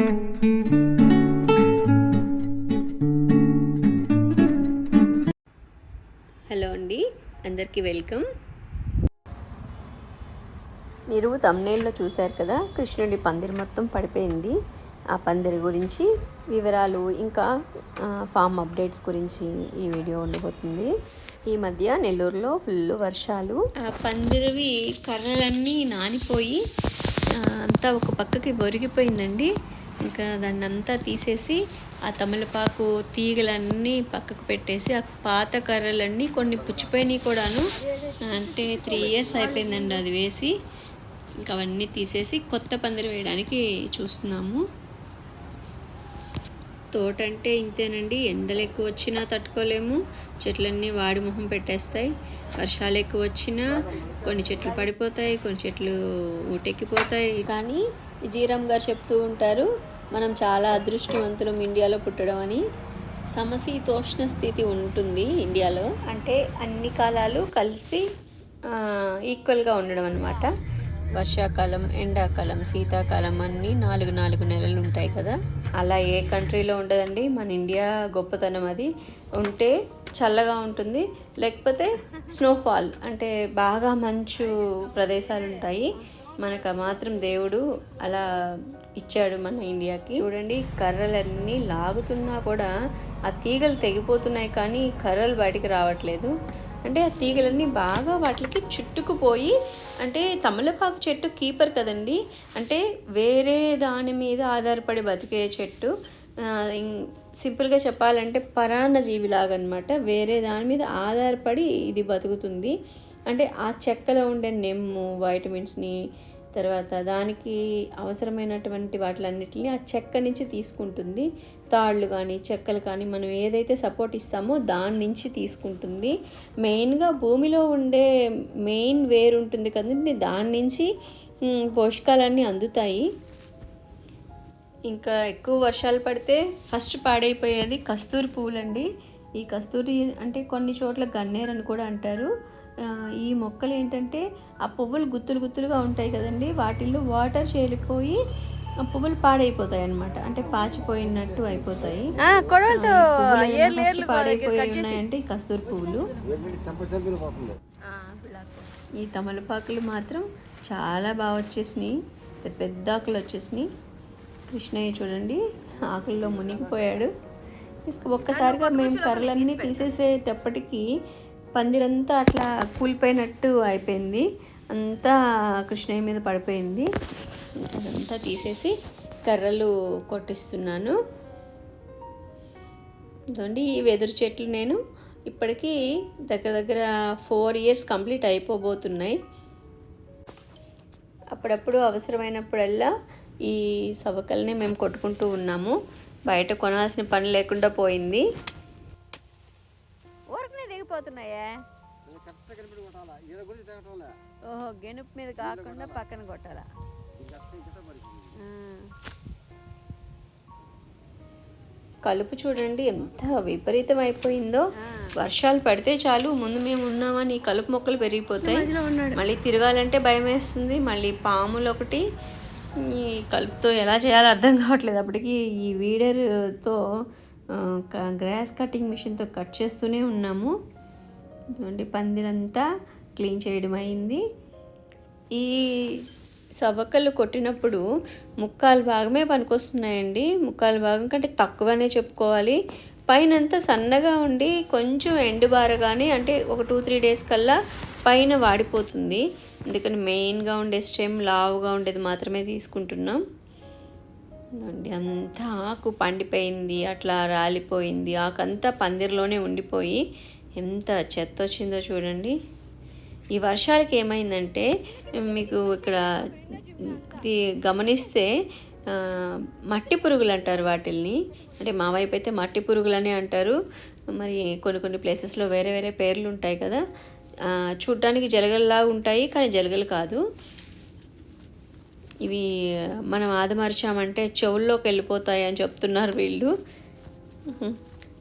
Hello అండి అందరికీ welcome. మీరు తమ్నేల్లో చూశారు కదా కృష్ణుడి పందిరి మొత్తం పడిపోయింది. ఆ పందిరి గురించి వివరాలు ఇంకా ఫామ్ అప్డేట్స్ గురించి ఈ వీడియో ఉండబోతుంది. ఈ మధ్య నెల్లూరులో ఫుల్ వర్షాలు. ఆ పందిరివి కర్రలన్నీ నానిపోయి అంతా ఒక పక్కకి ఒరిగిపోయిందండి ఇంకా దాన్ని అంతా తీసేసి ఆ తమలపాకు తీగలన్నీ పక్కకు పెట్టేసి ఆ పాత కర్రలన్నీ కొన్ని పుచ్చిపోయినాయి కూడాను. అంటే త్రీ ఇయర్స్ అయిపోయిందండి అది వేసి. ఇంకా అవన్నీ తీసేసి కొత్త పందిరి వేయడానికి చూస్తున్నాము. తోట అంటే ఇంతేనండి. ఎండలు ఎక్కువ వచ్చినా తట్టుకోలేము. చెట్లన్నీ వాడి మొహం పెట్టేస్తాయి. వర్షాలు ఎక్కువ వచ్చినా కొన్ని చెట్లు పడిపోతాయి కొన్ని చెట్లు ఊటెక్కిపోతాయి. కానీ జీరం గారు చెప్తూ ఉంటారు మనం చాలా అదృష్టవంతులం ఇండియాలో పుట్టడం అని సమశీతోష్ణ స్థితి ఉంటుంది ఇండియాలో. అంటే అన్ని కాలాలు కలిసి ఈక్వల్గా ఉండడం అనమాట వర్షాకాలం ఎండాకాలం శీతాకాలం అన్నీ నాలుగు నాలుగు నెలలు ఉంటాయి కదా. అలా ఏ కంట్రీలో ఉండదండి. మన ఇండియా గొప్పతనం అది. ఉంటే చల్లగా ఉంటుంది. లేకపోతే స్నోఫాల్ అంటే బాగా మంచు ప్రదేశాలు ఉంటాయి. మనకు మాత్రం దేవుడు అలా ఇచ్చాడు మన ఇండియాకి. చూడండి కర్రలన్నీ లాగుతున్నా కూడా ఆ తీగలు తెగిపోతున్నాయి కానీ కర్రలు బయటికి రావట్లేదు. అంటే ఆ తీగలన్నీ బాగా వాటికి చుట్టుకుపోయి అంటే తమలపాకు చెట్టు కీపర్ కదండి. అంటే వేరే దాని మీద ఆధారపడి బతికే చెట్టు. సింపుల్గా చెప్పాలంటే పరాన్న జీవిలాగనమాట వేరే దాని మీద ఆధారపడి ఇది బతుకుతుంది. అంటే ఆ చెక్కలో ఉండే నెమ్ము వైటమిన్స్ని తర్వాత దానికి అవసరమైనటువంటి వాటిలన్నిటిని ఆ చెక్క నుంచి తీసుకుంటుంది. తాళ్ళు కానీ చెక్కలు కానీ మనం ఏదైతే సపోర్ట్ ఇస్తామో దాని నుంచి తీసుకుంటుంది. మెయిన్గా భూమిలో ఉండే మెయిన్ వేరు ఉంటుంది కదండి దాని నుంచి పోషకాలన్నీ అందుతాయి. ఇంకా ఎక్కువ వర్షాలు పడితే ఫస్ట్ పాడైపోయేది కస్తూరి పువ్వులండి. ఈ కస్తూరి అంటే కొన్ని చోట్ల గన్నేరు అని కూడా అంటారు. ఈ మొక్కలు ఏంటంటే ఆ పువ్వులు గుత్తులు గుత్తులుగా ఉంటాయి కదండి. వాటిల్లో వాటర్ చేరిపోయి ఆ పువ్వులు పాడైపోతాయి అన్నమాట అంటే పాచిపోయినట్టు అయిపోతాయి. పాడైపోయి ఉన్నాయంటే కస్తూరి పువ్వులు. ఈ తమలపాకులు మాత్రం చాలా బాగా వచ్చేసినాయి. పెద్ద పెద్ద ఆకులు వచ్చేసినాయి. కృష్ణయ్య చూడండి ఆకుల్లో మునిగిపోయాడు. ఒక్కసారిగా మేము కర్రలన్నీ తీసేసేటప్పటికి పందిరంతా అట్లా కూలిపోయినట్టు అయిపోయింది. అంతా కృష్ణయ్య మీద పడిపోయింది. అదంతా తీసేసి కర్రలు కొట్టిస్తున్నాను. ఇదండి ఈ వెదురు చెట్లు నేను ఇప్పటికీ దగ్గర దగ్గర ఫోర్ ఇయర్స్ కంప్లీట్ అయిపోబోతున్నాయి. అప్పుడప్పుడు అవసరమైనప్పుడల్లా ఈ సవకల్ని మేము కొట్టుకుంటూ ఉన్నాము. బయట కొనాల్సిన పని లేకుండా పోయింది. తగ్గటంలే ఓహో గెనుపు మీద కాకుండా పక్కన కొట్టాలా? కలుపు చూడండి ఎంత విపరీతం అయిపోయిందో వర్షాలు పడితే చాలు ముందు మేము ఉన్నామని కలుపు మొక్కలు పెరిగిపోతాయి. మళ్ళీ తిరగాలంటే భయం వేస్తుంది మళ్ళీ పాములు ఒకటి. ఈ కలుపుతో ఎలా చేయాలో అర్థం కావట్లేదు. అప్పటికి ఈ వీడర్తో గ్రాస్ కటింగ్ మిషన్తో కట్ చేస్తూనే ఉన్నాము. ఇదిగోండి పందిరంతా క్లీన్ చేయడం అయింది. ఈ సవకలు కొట్టినప్పుడు ముక్కాలు భాగమే పనికొస్తున్నాయండి. ముక్కాలు భాగం కంటే తక్కువనే చెప్పుకోవాలి. పైనంతా సన్నగా ఉండి కొంచెం ఎండుబారగానే అంటే ఒక టూ త్రీ డేస్ కల్లా పైన వాడిపోతుంది. అందుకని మెయిన్గా ఉండే స్టెమ్ లావుగా ఉండేది మాత్రమే తీసుకుంటున్నాం. అండి అంతా ఆకు పండిపోయింది అట్లా రాలిపోయింది. ఆకంతా పందిరిలోనే ఉండిపోయి ఎంత చెత్త వచ్చిందో చూడండి. ఈ వర్షాలకి ఏమైందంటే మీకు ఇక్కడ ఇది గమనిస్తే మట్టి పురుగులు అంటారు వాటిల్ని. అంటే మా వైపు అయితే మట్టి పురుగులనే అంటారు. మరి కొన్ని కొన్ని ప్లేసెస్లో వేరే వేరే పేర్లు ఉంటాయి కదా. చూడటానికి చూడ్డానికి ఉంటాయి కానీ జలగలు కాదు. ఇవి మనం ఆదమరిచామంటే చెవుల్లోకి వెళ్ళిపోతాయి అని చెప్తున్నారు వీళ్ళు.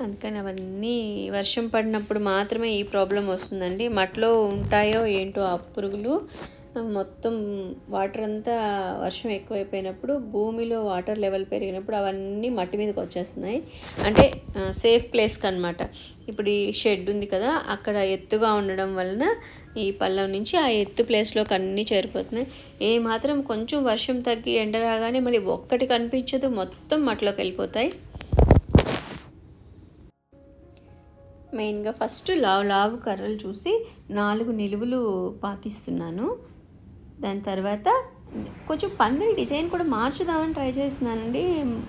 అందుకని అవన్నీ వర్షం పడినప్పుడు మాత్రమే ఈ ప్రాబ్లం వస్తుందండి. మట్లో ఉంటాయో ఏంటో ఆ పురుగులు మొత్తం వాటర్ అంతా వర్షం ఎక్కువైపోయినప్పుడు భూమిలో వాటర్ లెవెల్ పెరిగినప్పుడు అవన్నీ మట్టి మీదకి వచ్చేస్తున్నాయి. అంటే సేఫ్ ప్లేస్కి అనమాట ఇప్పుడు ఈ షెడ్ ఉంది కదా అక్కడ ఎత్తుగా ఉండడం వలన ఈ పళ్ళం నుంచి ఆ ఎత్తు ప్లేస్లోకి అన్నీ చేరిపోతున్నాయి. ఏ మాత్రం కొంచెం వర్షం తగ్గి ఎండ రాగానే మళ్ళీ ఒక్కటి కనిపించదు మొత్తం మట్టిలోకి వెళ్ళిపోతాయి. మెయిన్గా ఫస్ట్ లావు లావు కర్రలు చూసి నాలుగు నిలువులు పాతిస్తున్నాను. దాని తర్వాత కొంచెం పందిరి డిజైన్ కూడా మార్చుదామని ట్రై చేస్తున్నానండి.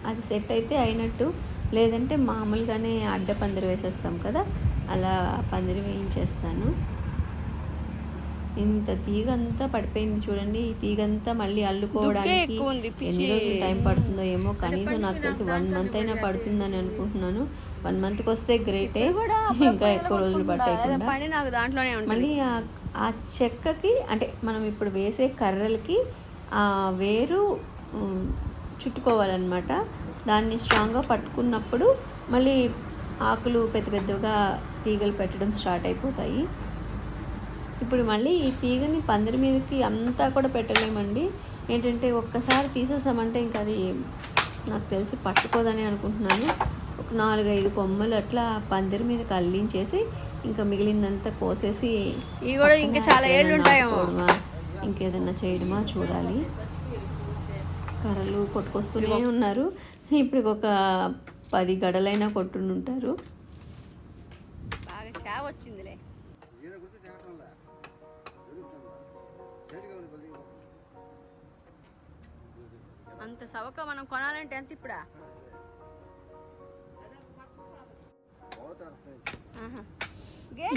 అది సెట్ అయితే అయినట్టు. లేదంటే మామూలుగానే అడ్డ పందిరి వేసేస్తాం కదా అలా పందిరి వేయించేస్తాను. ఇంత తీగ అంతా పడిపోయింది చూడండి. ఈ తీగ అంతా మళ్ళీ అల్లుకోవడానికి ఎన్ని రోజులు టైం పడుతుందో ఏమో కనీసం నాకు తెలిసి వన్ మంత్ అయినా పడుతుందని అనుకుంటున్నాను. వన్ మంత్కి వస్తే గ్రేటే. ఇంకా ఎక్కువ రోజులు పట్టాయి పని నాకు దాంట్లోనే ఉంటుంది. మళ్ళీ ఆ- చెక్కకి అంటే మనం ఇప్పుడు వేసే కర్రలకి ఆ వేరు చుట్టుకోవాలన్నమాట. దాన్ని స్ట్రాంగ్గా పట్టుకున్నప్పుడు మళ్ళీ ఆకులు పెద్ద పెద్దగా తీగలు పెట్టడం స్టార్ట్ అయిపోతాయి. ఇప్పుడు మళ్ళీ ఈ తీగని పందిరి మీదకి అంతా కూడా పెట్టలేమండి. ఏంటంటే ఒక్కసారి తీసేసామంటే ఇంకా అది నాకు తెలిసి పట్టుకోదని అనుకుంటున్నాను. నాలుగైదు కొమ్మలు అట్లా పందిరి మీదకి అల్లించేసి ఇంకా మిగిలిందంతా కోసేసి ఇవి కూడా ఇంకా చాలా ఏళ్ళు ఉంటాయేమో. ఇంకేదన్నా చేయడమా చూడాలి. కర్రలు కొట్టుకొస్తూనే ఉన్నారు. ఇప్పుడు ఒక పది గడలైనా కొట్టుని ఉంటారు. బాగా చావ వచ్చిందిలే. అంత సవక మనం కొనాలంటే ఎంత ఇప్పుడా?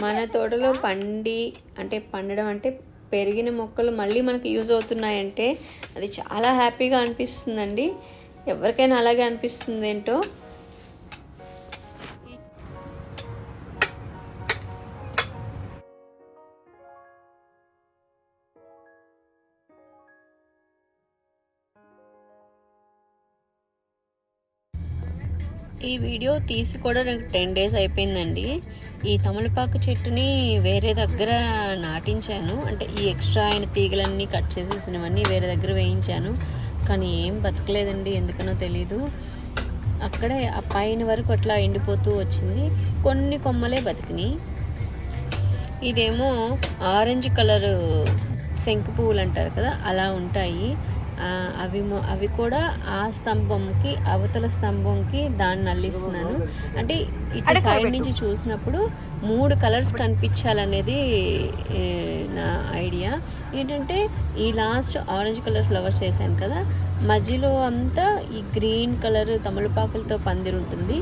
మన తోటలో పండి అంటే పండడం అంటే పెరిగిన మొక్కలు మళ్ళీ మనకి యూజ్ అవుతున్నాయంటే అది చాలా హ్యాపీగా అనిపిస్తుందండి. ఎవరికైనా అలాగే అనిపిస్తుంది ఏంటో ఈ వీడియో తీసి కూడా నాకు టెన్ డేస్ అయిపోయిందండి. ఈ తమలపాకు చెట్టుని వేరే దగ్గర నాటించాను. అంటే ఈ ఎక్స్ట్రా అయిన తీగలన్నీ కట్ చేసేసినవన్నీ వేరే దగ్గర వేయించాను. కానీ ఏం బతకలేదండి ఎందుకనో తెలీదు. అక్కడే ఆ పైన వరకు అట్లా ఎండిపోతూ వచ్చింది. కొన్ని కొమ్మలే బతికినాయి. ఇదేమో ఆరెంజ్ కలర్ శంకు పువ్వులు అంటారు కదా అలా ఉంటాయి. అవి అవి కూడా ఆ స్తంభంకి అవతల స్తంభంకి దాన్ని అల్లిస్తున్నాను అంటే ఇటు సైడ్ నుంచి చూసినప్పుడు మూడు కలర్స్ కనిపించాలనేది నా ఐడియా. ఏంటంటే ఈ లాస్ట్ ఆరెంజ్ కలర్ ఫ్లవర్స్ వేసాను కదా మధ్యలో అంతా ఈ గ్రీన్ కలర్ తమలపాకులతో పందిరి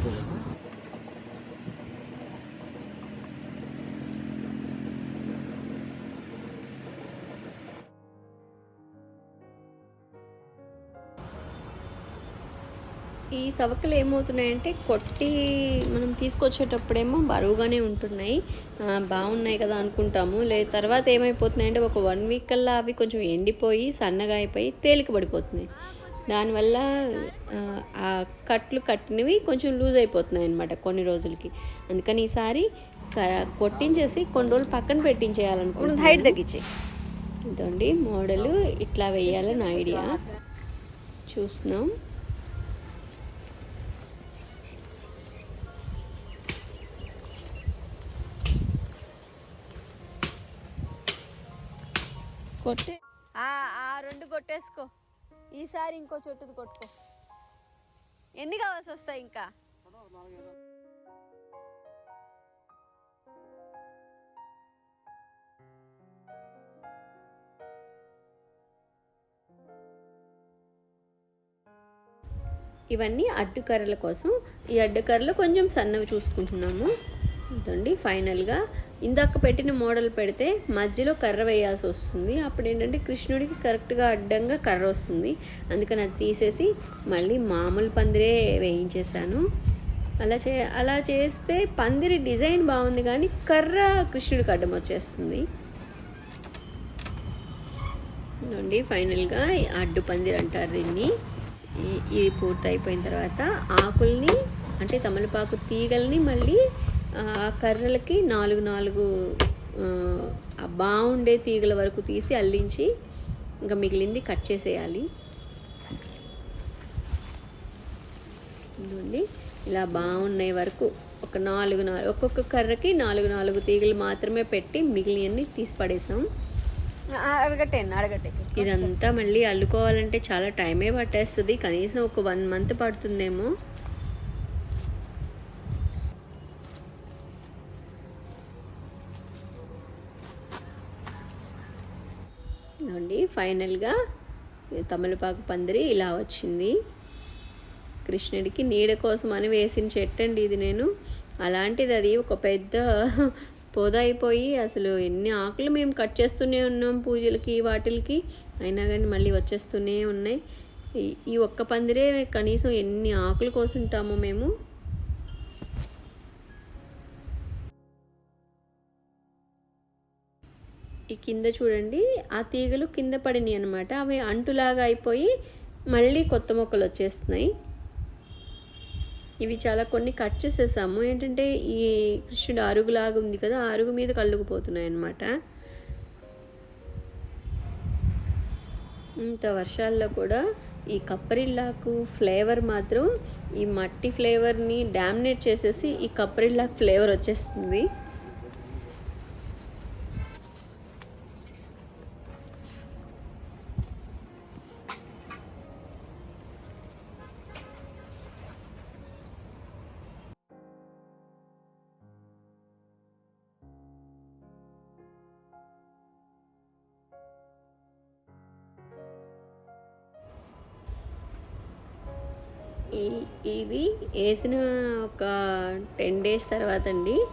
ఈ సవకలు ఏమవుతున్నాయంటే కొట్టి మనం తీసుకొచ్చేటప్పుడేమో బరువుగానే ఉంటున్నాయి. బాగున్నాయి కదా అనుకుంటాము. లే తర్వాత ఏమైపోతున్నాయంటే ఒక వన్ వీక్ కల్లా అవి కొంచెం ఎండిపోయి సన్నగా అయిపోయి తేలిక పడిపోతున్నాయి. దానివల్ల ఆ, కట్లు కట్టినవి కొంచెం లూజ్ అయిపోతున్నాయి అనమాట కొన్ని రోజులకి. అందుకని ఈసారి కొట్టించేసి కొన్ని రోజులు పక్కన పెట్టించేయాలనుకుంటున్నాను. హైట్ తగ్గించి. ఇదండి మోడల్. ఇట్లా వేయాలని ఐడియా. చూస్తున్నాం. కొట్టే. ఆ రెండు కొట్టేసుకో. ఈసారి ఇంకో చెట్టుది కొట్టుకో. ఎన్ని కావాల్సి వస్తాయి ఇంకా? ఇవన్నీ అడ్డుకర్రల కోసం. ఈ అడ్డుకర్రలు కొంచెం సన్నవి చూసుకుంటున్నాము. ఇదండి ఫైనల్గా ఇందాక పెట్టిన మోడల్ పెడితే మధ్యలో కర్ర వేయాల్సి వస్తుంది. అప్పుడు ఏంటంటే కృష్ణుడికి కరెక్ట్గా అడ్డంగా కర్ర వస్తుంది. అందుకని అది తీసేసి మళ్ళీ మామూలు పందిరే వేయించేశాను. అలా చే అలా చేస్తే పందిరి డిజైన్ బాగుంది కానీ కర్ర కృష్ణుడికి అడ్డం వచ్చేస్తుంది. నుండి ఫైనల్గా అడ్డు పందిరి అంటారు దీన్ని. ఈ- ఇది పూర్తి అయిపోయిన తర్వాత ఆకుల్ని అంటే తమలపాకు తీగల్ని మళ్ళీ ఆ కర్రలకి నాలుగు నాలుగు ఆ బాగుండే తీగల వరకు తీసి అల్లించి ఇంకా మిగిలింది కట్ చేసేయాలి. ఇదిగోండి ఇలా బాగున్నాయి వరకు ఒక నాలుగు నాలుగు ఒక్కొక్క కర్రకి నాలుగు నాలుగు తీగలు మాత్రమే పెట్టి మిగిలినవన్నీ తీసి పడేసాం. ఇదంతా మళ్ళీ అల్లుకోవాలంటే చాలా టైమే పట్టేస్తుంది కనీసం ఒక వన్ మంత్ పడుతుందేమో. అండి ఫైనల్గా తమలపాకు పందిరి ఇలా వచ్చింది. కృష్ణుడికి నీడ కోసం అని వేసిన చెట్టు అండి ఇది నేను. అలాంటిది అది ఒక పెద్ద పొద అయిపోయి అసలు ఎన్ని ఆకులు మేము కట్ చేస్తూనే ఉన్నాం పూజలకి వాటిలకి. అయినా కానీ మళ్ళీ వచ్చేస్తూనే ఉన్నాయి. ఈ- ఈ ఒక్క పందిరే కనీసం ఎన్ని ఆకులు కోసుంటామో మేము. ఈ కింద చూడండి ఆ తీగలు కింద పడినాయి అనమాట అవి అంటులాగా అయిపోయి మళ్ళీ కొత్త మొక్కలు వచ్చేస్తున్నాయి. ఇవి చాలా కొన్ని కట్ చేసేసాము. ఏంటంటే ఈ కృష్ణుడు అరుగులాగా ఉంది కదా ఆ అరుగు మీద కళ్ళుకుపోతున్నాయి అన్నమాట. ఇంత వర్షాల్లో కూడా ఈ కప్పరిల్లాకు ఫ్లేవర్ మాత్రం ఈ మట్టి ఫ్లేవర్ని డామినేట్ చేసేసి ఈ కప్పరిల్లాకు ఫ్లేవర్ వచ్చేస్తుంది. ఈ- ఇది వేసిన ఒక టెన్ డేస్ తర్వాత అండి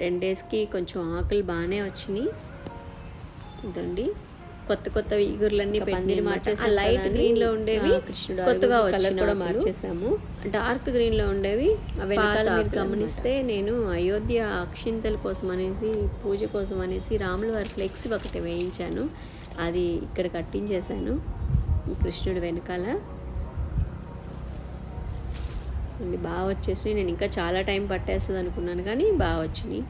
టెన్ డేస్కి కొంచెం ఆకులు బాగానే వచ్చినాయి. ఇదండి. కొత్త కొత్త ఈగుర్లన్నీ పందిరి మార్చేసి లైట్ గ్రీన్లో ఉండేవి కృష్ణుడు కొత్తగా కలర్ కూడా మార్చేసాము. డార్క్ గ్రీన్లో ఉండేవి వెనకాల మీరు గమనిస్తే నేను అయోధ్య అక్షింతల కోసం అనేసి పూజ కోసం అనేసి రాముల వారి ఫ్లెక్స్ ఒకటి వేయించాను. అది ఇక్కడ కట్టించేశాను. ఈ కృష్ణుడు వెనకాల. అండి బాగా వచ్చేసినాయి. నేను ఇంకా చాలా టైం పట్టేస్తుంది అనుకున్నాను కానీ బాగా వచ్చినాయి.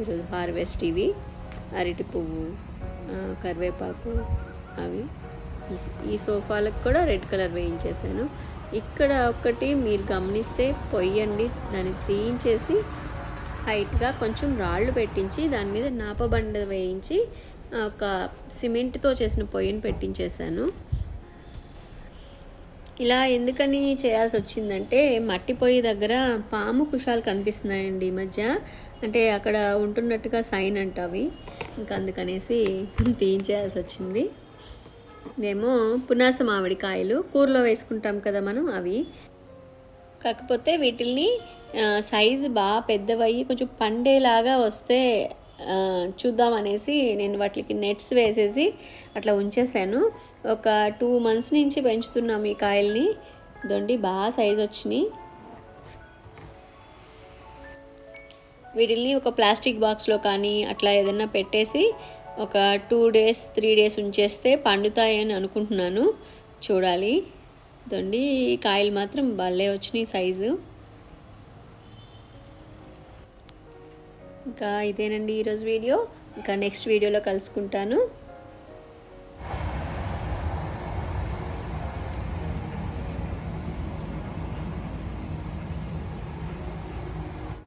ఈరోజు హార్వెస్ట్ ఇవి అరటి పువ్వు కరివేపాకు అవి. ఈ- ఈ సోఫాలకు కూడా రెడ్ కలర్ వేయించేసాను. ఇక్కడ ఒకటి మీరు గమనిస్తే పొయ్యండి. దాన్ని తీయించేసి హైట్గా కొంచెం రాళ్ళు పెట్టించి దాని మీద నాపబండ వేయించి ఒక సిమెంట్తో చేసిన పొయ్యిని పెట్టించేసాను. ఇలా ఎందుకని చేయాల్సి వచ్చిందంటే మట్టి పొయ్యి దగ్గర పాము కుషాలు కనిపిస్తున్నాయండి ఈ మధ్య. అంటే అక్కడ ఉంటున్నట్టుగా సైన్ అంట అవి ఇంకా అందుకనేసి తీయించేయాల్సి వచ్చింది ఇదేమో పునాస మామిడికాయలు కూరలో వేసుకుంటాం కదా మనం అవి. కాకపోతే వీటిల్ని సైజు బాగా పెద్దవయ్యి కొంచెం పండేలాగా వస్తే చూద్దామనేసి నేను వాటికి నెట్స్ వేసేసి అట్లా ఉంచేసాను ఒక టూ మంత్స్ నుంచి పెంచుతున్నాం ఈ కాయల్ని. దొండి బాగా సైజ్ వచ్చినాయి. వీటిల్ని ఒక ప్లాస్టిక్ బాక్స్లో కానీ అట్లా ఏదైనా పెట్టేసి ఒక టూ డేస్ త్రీ డేస్ ఉంచేస్తే పండుతాయని అనుకుంటున్నాను. చూడాలి. దొండి ఈ కాయలు మాత్రం భలే వచ్చినాయి సైజు ఇంకా ఇదేనండి ఈరోజు వీడియో. ఇంకా నెక్స్ట్ వీడియోలో కలుసుకుంటాను.